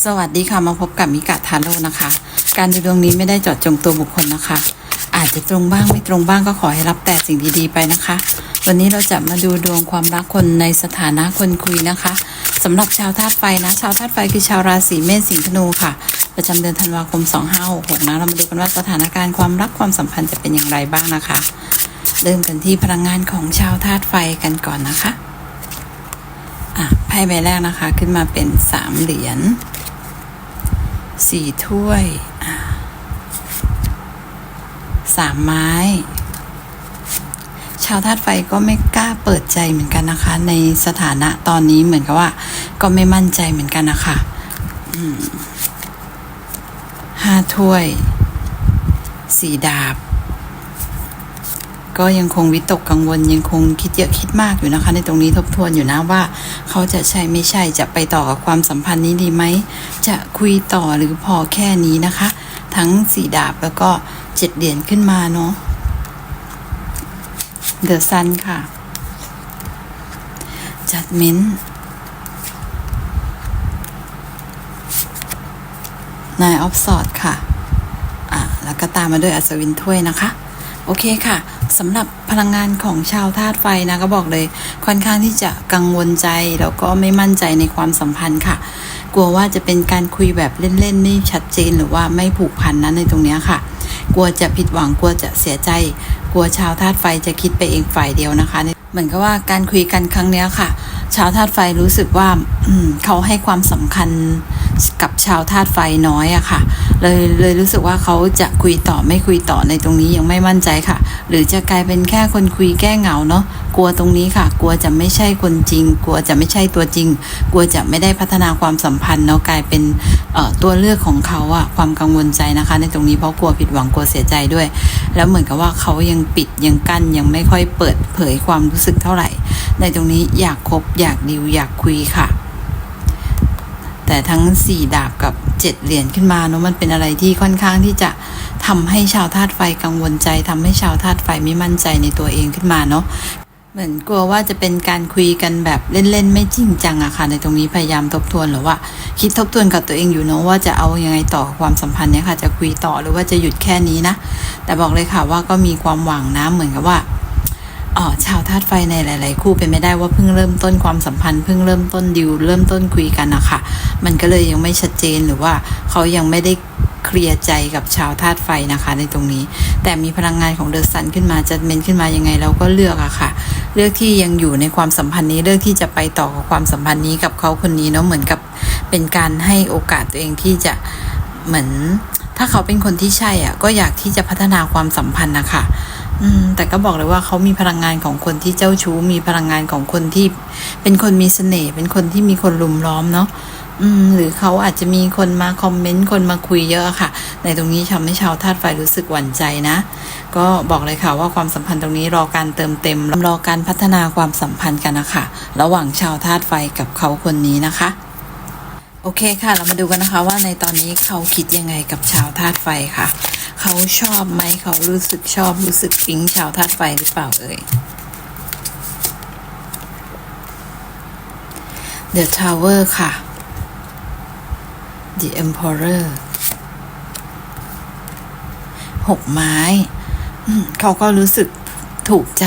สวัสดีค่ะมาพบกับมิกะทาโร่นะคะ การดูดวงนี้ไม่ได้จาะจงตัวบุคคลนะคะ อาจจะตรงบ้างไม่ตรงบ้างก็ขอให้รับแต่สิ่งดีๆไปนะคะ วันนี้เราจะมาดูดวงความรักคนในสถานะคนคุยนะคะสำหรับชาวธาตุไฟนะ ชาวธาตุไฟคือชาวราศีเมษสิงห์ธนูค่ะ ประจำเดือนธันวาคม 2566นะเรามาดูกันว่าสถานการณ์ความรักความสัมพันธ์จะเป็นอย่างไรบ้างนะคะ เริ่มกันที่พลังงานของชาวธาตุไฟกันก่อนนะคะอะไพ่ใบแรกนะคะขึ้นมาเป็นสามเหรียญ สี่ถ้วยสามไม้ ชาวธาตุไฟก็ไม่กล้าเปิดใจเหมือนกันนะคะ ในสถานะตอนนี้เหมือนกับว่า ก็ไม่มั่นใจเหมือนกันนะคะห้าถ้วยสี่ดาบ ก็ยังคงวิตกกังวลยังคงคิดเยอะคิดมากอยู่นะคะ ในตรงนี้ทบทวนอยู่นะว่า เขาจะใช่ไม่ใช่จะไปต่อกับความสัมพันธ์นี้ดีไหม จะคุยต่อหรือพอแค่นี้นะคะ ทั้งสี่ดาบแล้วก็เจ็ดเหรียญขึ้นมาเนาะเดอะซันค่ะจัดเม้นนายออฟสอดค่ะ อะแล้วก็ตามมาด้วยอัศวินถ้วยนะคะ โอเคค่ะ สำหรับพลังงานของชาวธาตุไฟนะก็บอกเลยค่อนข้างที่จะกังวลใจแล้วก็ไม่มั่นใจในความสัมพันธ์ค่ะ กลัวว่าจะเป็นการคุยแบบเล่นๆไม่ชัดเจนหรือว่าไม่ผูกพันนะในตรงนี้ค่ะ กลัวจะผิดหวังกลัวจะเสียใจ กลัวชาวธาตุไฟจะคิดไปเองฝ่ายเดียวนะคะ เหมือนกับว่าการคุยกันครั้งนี้ค่ะ ชาวธาตุไฟรู้สึกว่าเขาให้ความสำคัญกับชาวธาตุไฟน้อยอะค่ะ เลยเลยรู้สึกว่าเขาจะคุยต่อไม่คุยต่อในตรงนี้ยังไม่มั่นใจค่ะ หรือจะกลายเป็นแค่คนคุยแก้เหงาเนาะกลัวตรงนี้ค่ะ กลัวจะไม่ใช่คนจริง กลัวจะไม่ใช่ตัวจริง กลัวจะไม่ได้พัฒนาความสัมพันธ์เนาะกลายเป็นเอ่อตัวเลือกของเขาอะความกังวลใจนะคะ ในตรงนี้เพราะกลัวผิดหวังกลัวเสียใจด้วย แล้วเหมือนกับว่าเขายังปิดยังกั้นยังไม่ค่อยเปิดเผยความรู้สึกเท่าไหร่ ในตรงนี้อยากคบอยากดิวอยากคุยค่ะ แต่ทั้งสี่ดาบกับ เจ็ดเหรียญขึ้นมาเนาะมันเป็นอะไรที่ค่อนข้างที่จะทำให้ชาวธาตุไฟกังวลใจทำให้ชาวธาตุไฟไม่มั่นใจในตัวเองขึ้นมาเนาะเหมือนกลัวว่าจะเป็นการคุยกันแบบเล่นๆ ไม่จริงจังอะค่ะ ในตรงนี้พยายามทบทวนหรือว่า คิดทบทวนกับตัวเองอยู่เนาะว่าจะเอายังไงต่อความสัมพันธ์เนี้ยค่ะ จะคุยต่อหรือว่าจะหยุดแค่นี้นะ แต่บอกเลยค่ะว่าก็มีความหวังนะเหมือนกับว่า อ๋อชาวธาตุไฟในหลาย ๆ คู่เป็นไม่ได้ว่าเพิ่งเริ่มต้นความสัมพันธ์เพิ่งเริ่มต้นดิวเริ่มต้นคุยกันนะคะมันก็เลยยังไม่ชัดเจนหรือว่าเขายังไม่ได้เคลียร์ใจกับชาวธาตุไฟนะคะ ในตรงนี้ แต่มีพลังงานของเดอะซันขึ้นมาจัดเมนขึ้นมายังไงเราก็เลือกอะค่ะ เลือกที่ยังอยู่ในความสัมพันธ์นี้เลือกที่จะไปต่อกับความสัมพันธ์นี้กับเขาคนนี้เนาะเหมือนกับเป็นการให้โอกาสตัวเองที่จะเหมือน ถ้าเขาเป็นคนที่ใช่อะก็อยากที่จะพัฒนาความสัมพันธ์นะคะ อืมแต่ก็บอกเลยว่าเขามีพลังงานของคนที่เจ้าชู้ มีพลังงานของคนที่ เป็นคนมีเสน่ห์เป็นคนที่มีคนลุมล้อมเนาะอืม หรือเขาอาจจะมีคนมาคอมเมนต์คนมาคุยเยอะค่ะ ในตรงนี้ทำให้ชาวธาตุไฟรู้สึกหวั่นใจนะ ก็บอกเลยค่ะว่าความสัมพันธ์ตรงนี้รอการเติมเต็ม รอการพัฒนาความสัมพันธ์กันนะคะระหว่างชาวธาตุไฟกับเขาคนนี้นะคะโอเคค่ะ เรามาดูกันนะคะว่าในตอนนี้เขาคิดยังไงกับชาวธาตุไฟค่ะ เขาชอบไหมเขารู้สึกชอบรู้สึกปิ๊งชาวธาตุไฟหรือเปล่าเอ่ย The Tower ค่ะ The Emperor หกไม้ เขาก็รู้สึกถูกใจ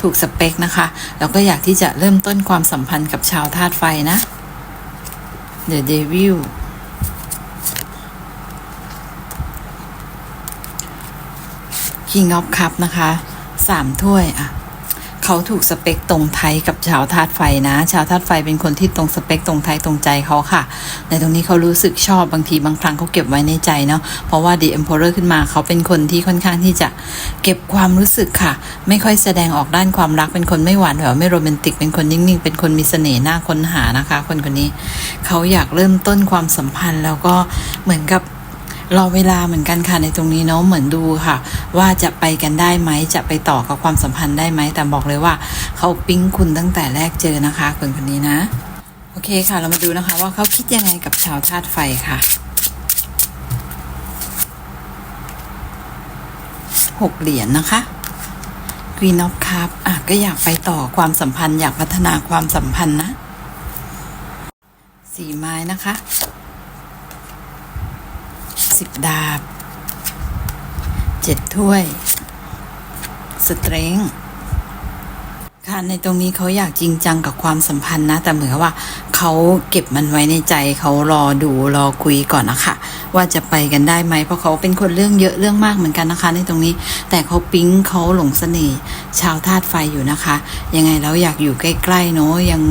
ถูกสเปคนะคะ แล้วก็อยากที่จะเริ่มต้นความสัมพันธ์กับชาวธาตุไฟนะ The Devil King of Cup นะคะสามถ้วยอะเขาถูกสเปคตรงไทยกับชาวธาตุไฟนะ ชาวธาตุไฟเป็นคนที่ตรงสเปคตรงไทยตรงใจเขาค่ะ ในตรงนี้เขารู้สึกชอบบางทีบางครั้งเขาเก็บไว้ในใจเนาะเพราะว่า The Emperor ขึ้นมาเขาเป็นคนที่ค่อนข้างที่จะเก็บความรู้สึกค่ะ ไม่ค่อยแสดงออกด้านความรักเป็นคนไม่หวานแหววไม่โรแมนติกเป็นคนนิ่งๆ เป็นคนมีเสน่ห์น่าค้นหานะคะ คนคนนี้เขาอยากเริ่มต้นความสัมพันธ์แล้วก็เหมือนกับ รอเวลาเหมือนกันค่ะในตรงนี้เนาะเหมือนดูค่ะ ว่าจะไปกันได้ไหมจะไปต่อกับความสัมพันธ์ได้ไหมแต่บอกเลยว่าเขาปิ๊งคุณตั้งแต่แรกเจอนะคะคนคนนี้นะ โอเคค่ะ เรามาดูนะคะ ว่าเขาคิดยังไงกับชาวธาตุไฟค่ะหกเหรียญนะคะ Queen of Cup อะก็อยากไปต่อความสัมพันธ์ อยากพัฒนาความสัมพันธ์นะ สี่ไม้นะคะ สิบดาบเจ็ดถ้วย สเตรงค่ะในตรงนี้เขาอยากจริงจังกับความสัมพันธ์นะ แต่เหมือนว่าเขาเก็บมันไว้ในใจเขารอดูรอคุยก่อนนะคะว่าจะไปกันได้ไหมเพราะเขาเป็นคนเรื่องเยอะเรื่องมากเหมือนกันนะคะ ในตรงนี้แต่เขาปิ๊งเขาหลงเสน่ห์ชาวธาตุไฟอยู่นะคะ ยังไงแล้วอยากอยู่ใกล้ๆเนาะยัง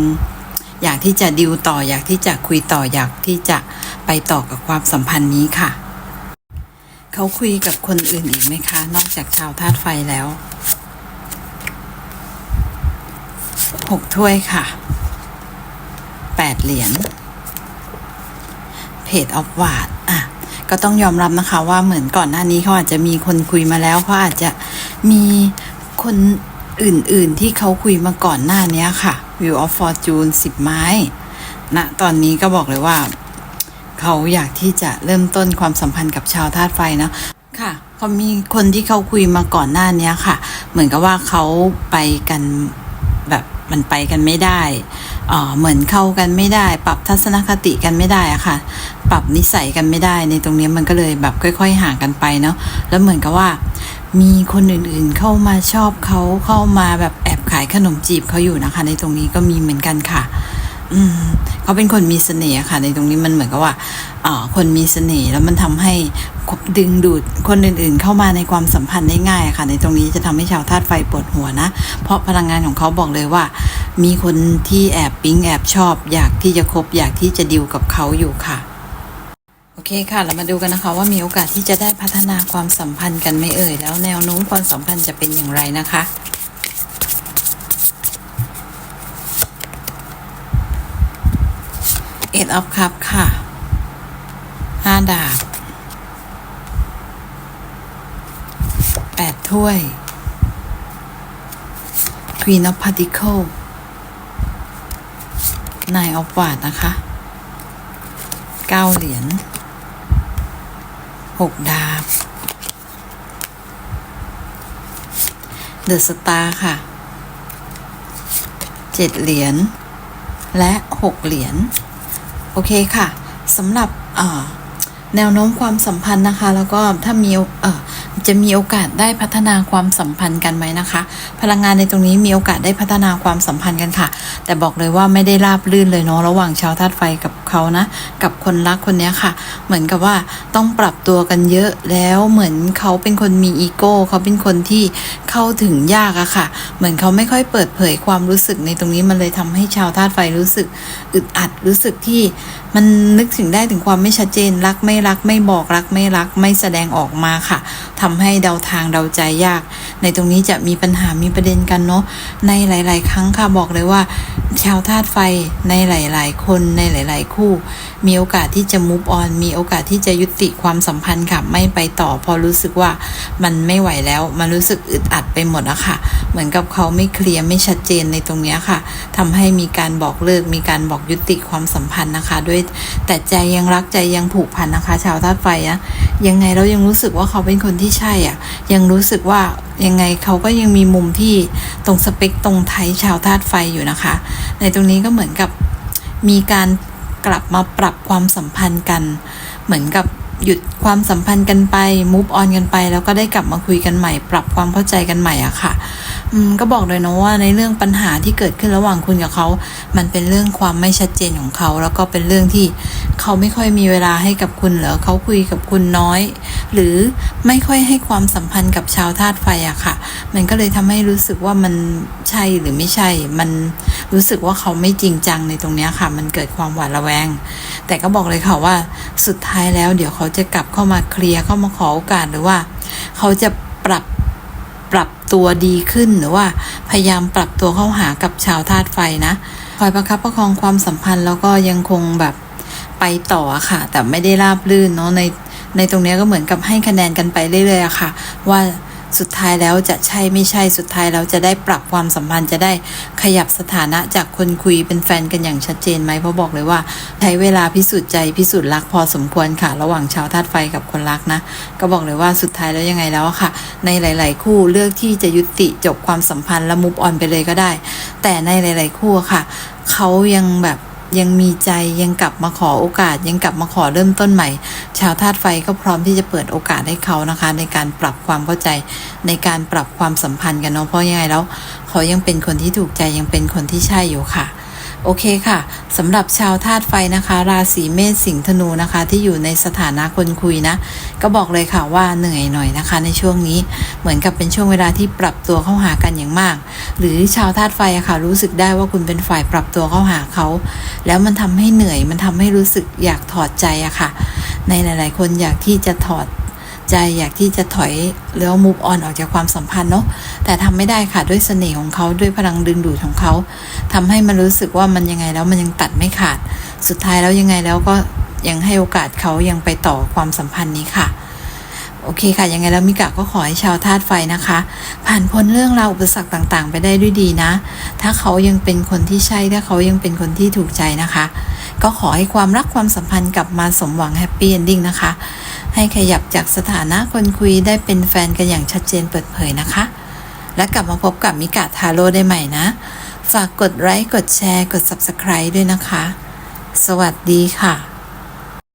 อยากที่จะดิวต่อ อยากที่จะคุยต่ออยากที่จะไปต่อกับความสัมพันธ์นี้ค่ะ เขาคุยกับคนอื่นอีกไหมคะ นอกจากชาวธาตุไฟแล้วหกถ้วยค่ะแปดเหรียญเพจออฟวาดอะ ก็ต้องยอมรับนะคะ ว่าเหมือนก่อนหน้านี้เขาอาจจะมีคนคุยมาแล้วเขาอาจจะมีคนอื่นๆที่เขาคุยมาก่อนหน้านี้ค่ะ View of Fortune สิบไม้ณนะตอนนี้ก็บอกเลยว่า เขาอยากที่จะเริ่มต้นความสัมพันธ์กับชาวธาตุไฟนะค่ะเขามีคนที่เขาคุยมาก่อนหน้านี้ค่ะ เหมือนกับว่าเขาไปกันแบบมันไปกันไม่ได้เอ่อเหมือนเข้ากันไม่ได้ ปรับทัศนคติกันไม่ได้อะค่ะ ปรับนิสัยกันไม่ได้ ในตรงนี้มันก็เลยแบบค่อย ๆ ห่างกันไปเนาะแล้วเหมือนกับว่า มีคนอื่นๆเข้ามาชอบเขาเข้ามาแบบแอบขายขนมจีบเขาอยู่นะคะ ในตรงนี้ก็มีเหมือนกันค่ะ อืม เขาเป็นคนมีเสน่ห์ค่ะ ในตรงนี้มันเหมือนกับว่าคนมีเสน่ห์แล้วมันทำให้ดึงดูดคนอื่นๆ เข้ามาในความสัมพันธ์ได้ง่ายอะค่ะ ในตรงนี้จะทำให้ชาวธาตุไฟปวดหัวนะ เพราะพลังงานของเขาบอกเลยว่า มีคนที่แอบปิ๊งแอบชอบ อยากที่จะคบอยากที่จะดิวกับเขาอยู่ค่ะโอเคค่ะ เรามาดูกันนะคะว่ามีโอกาสที่จะได้พัฒนาความสัมพันธ์กันไม่เอ่ย แล้วแนวโน้มความสัมพันธ์จะเป็นอย่างไรนะคะ เอ็ดออฟคัพค่ะห้าดาบแปดถ้วย Queen of Particle นายออฟวาดนะคะเก้าเหรียญหกดาบเดอะสตาร์ค่ะเจ็ดเหรียญและหกเหรียญ โอเคค่ะสำหรับแนวโน้มความสัมพันธ์นะคะ แล้วก็ถ้ามี จะมีโอกาสได้พัฒนาความสัมพันธ์กันไหมนะคะ พลังงานในตรงนี้มีโอกาสได้พัฒนาความสัมพันธ์กันค่ะ แต่บอกเลยว่าไม่ได้ราบรื่นเลยเนาะระหว่างชาวธาตุไฟกับเขานะ กับคนรักคนนี้ค่ะ เหมือนกับว่าต้องปรับตัวกันเยอะแล้วเหมือนเขาเป็นคนมีอีโก้เขาเป็นคนที่เข้าถึงยากอะค่ะ เหมือนเขาไม่ค่อยเปิดเผยความรู้สึกในตรงนี้มันเลยทำให้ชาวธาตุไฟรู้สึกอึดอัดรู้สึกที่มันนึกถึงได้ถึงความไม่ชัดเจนรักไม่รักไม่บอกรักไม่รักไม่แสดงออกมาค่ะ ทำให้เดาทางเดาใจยาก ในตรงนี้จะมีปัญหามีประเด็นกันเนาะในหลาย ๆ ครั้งค่ะบอกเลยว่า ชาวธาตุไฟในหลาย ๆ คนในหลาย ๆ คู่ มีโอกาสที่จะมุฟออนมีโอกาสที่จะยุติความสัมพันธ์ค่ะไม่ไปต่อ พอรู้สึกว่ามันไม่ไหวแล้ว มันรู้สึกอึดอัดไปหมดอะค่ะ เหมือนกับเขาไม่เคลียร์ไม่ชัดเจนในตรงนี้ค่ะทำให้มีการบอกเลิกมีการบอกยุติความสัมพันธ์นะคะ ด้วยแต่ใจยังรักใจยังผูกพันนะคะ ชาวธาตุไฟอะยังไงเรายังรู้สึกว่าเขาเป็นคนที่ใช่อะ ยังรู้สึกว่ายังไงเขาก็ยังมีมุมที่ตรงสเปคตรงไทยชาวธาตุไฟอยู่นะคะ ในตรงนี้ก็เหมือนกับมีการกลับมาปรับความสัมพันธ์กัน เหมือนกับ หยุดความสัมพันธ์กันไป move on กันไป แล้วก็ได้กลับมาคุยกันใหม่ ปรับความเข้าใจกันใหม่อะค่ะอืมก็บอกเลยนะว่าในเรื่องปัญหาที่เกิดขึ้นระหว่างคุณกับเขา มันเป็นเรื่องความไม่ชัดเจนของเขา แล้วก็เป็นเรื่องที่เขาไม่ค่อยมีเวลาให้กับคุณหรือเขาคุยกับคุณน้อย หรือไม่ค่อยให้ความสัมพันธ์กับชาวธาตุไฟอะค่ะ มันก็เลยทำให้รู้สึกว่ามันใช่หรือไม่ใช่ มัน รู้สึกว่าเขาไม่จริงจังในตรงนี้ค่ะ มันเกิดความหวาดระแวง แต่ก็บอกเลยค่ะว่าสุดท้ายแล้ว เดี๋ยวเขาจะกลับเข้ามาเคลียร์เข้ามาขอโอกาสหรือว่า เขาจะปรับปรับตัวดีขึ้นหรือว่า พยายามปรับตัวเข้าหากับชาวธาตุไฟนะคอยประคับประคองความสัมพันธ์แล้วก็ยังคงแบบไปต่อค่ะ แต่ไม่ได้ราบรื่นเนาะในในตรงนี้ก็เหมือนกับให้คะแนนกันไปเรื่อยๆค่ะ ว่า สุดท้ายแล้วจะใช่ไม่ใช่สุดท้ายแล้วจะได้ปรับความสัมพันธ์จะได้ขยับสถานะจากคนคุยเป็นแฟนกันอย่างชัดเจนไหมเพราะบอกเลยว่า ใช้เวลาพิสูจน์ใจพิสูจน์รักพอสมควรค่ะ ระหว่างชาวธาตุไฟกับคนรักนะ ก็บอกเลยว่าสุดท้ายแล้วยังไงแล้วค่ะ ในหลาย ๆ คู่เลือกที่จะยุติจบความสัมพันธ์แล้วมุฟออนไปเลยก็ได้ แต่ในหลาย ๆ คู่ค่ะเขายังแบบ ยังมีใจยังกลับมาขอโอกาส ยังกลับมาขอเริ่มต้นใหม่ ชาวธาตุไฟก็พร้อมที่จะเปิดโอกาสให้เขานะคะ ในการปรับความเข้าใจในการปรับความสัมพันธ์กันเนาะเพราะยังไงแล้วเขายังเป็นคนที่ถูกใจยังเป็นคนที่ใช่อยู่ค่ะ โอเคค่ะสำหรับชาวธาตุไฟนะคะ ราศีเมษสิงห์ธนูนะคะ ที่อยู่ในสถานะคนคุยนะ ก็บอกเลยค่ะว่าเหนื่อยหน่อยนะคะ ในช่วงนี้เหมือนกับเป็นช่วงเวลาที่ปรับตัวเข้าหากันอย่างมาก หรือชาวธาตุไฟอะค่ะ รู้สึกได้ว่าคุณเป็นฝ่ายปรับตัวเข้าหาเขา แล้วมันทำให้เหนื่อยมันทำให้รู้สึกอยากถอดใจอะค่ะ ในหลาย ๆ คนอยากที่จะถอด ใจอยากที่จะถอยแล้วมูฟออนออกจากความสัมพันธ์เนาะแต่ทำไม่ได้ค่ะด้วยเสน่ห์ของเขาด้วยพลังดึงดูดของเขาทำให้มันรู้สึกว่ามันยังไงแล้วมันยังตัดไม่ขาด สุดท้ายแล้วยังไงแล้วก็ยังให้โอกาสเขายังไปต่อความสัมพันธ์นี้ค่ะโอเคค่ะ ยังไงแล้วมิกะก็ขอให้ชาวธาตุไฟนะคะ ผ่านพ้นเรื่องราวอุปสรรคต่างๆ ไปได้ด้วยดีนะ ถ้าเขายังเป็นคนที่ใช่ ถ้าเขายังเป็นคนที่ถูกใจนะคะ ก็ขอให้ความรักความสัมพันธ์กลับมาสมหวังแฮปปี้เอนดิ้งนะคะ ให้ขยับจากสถานะคนคุยได้เป็นแฟนกันอย่างชัดเจนเปิดเผยนะคะ และกลับมาพบกับมิกาทาโร่ได้ใหม่นะ ฝากกดไลค์กดแชร์ กด Subscribe ด้วยนะคะ สวัสดีค่ะ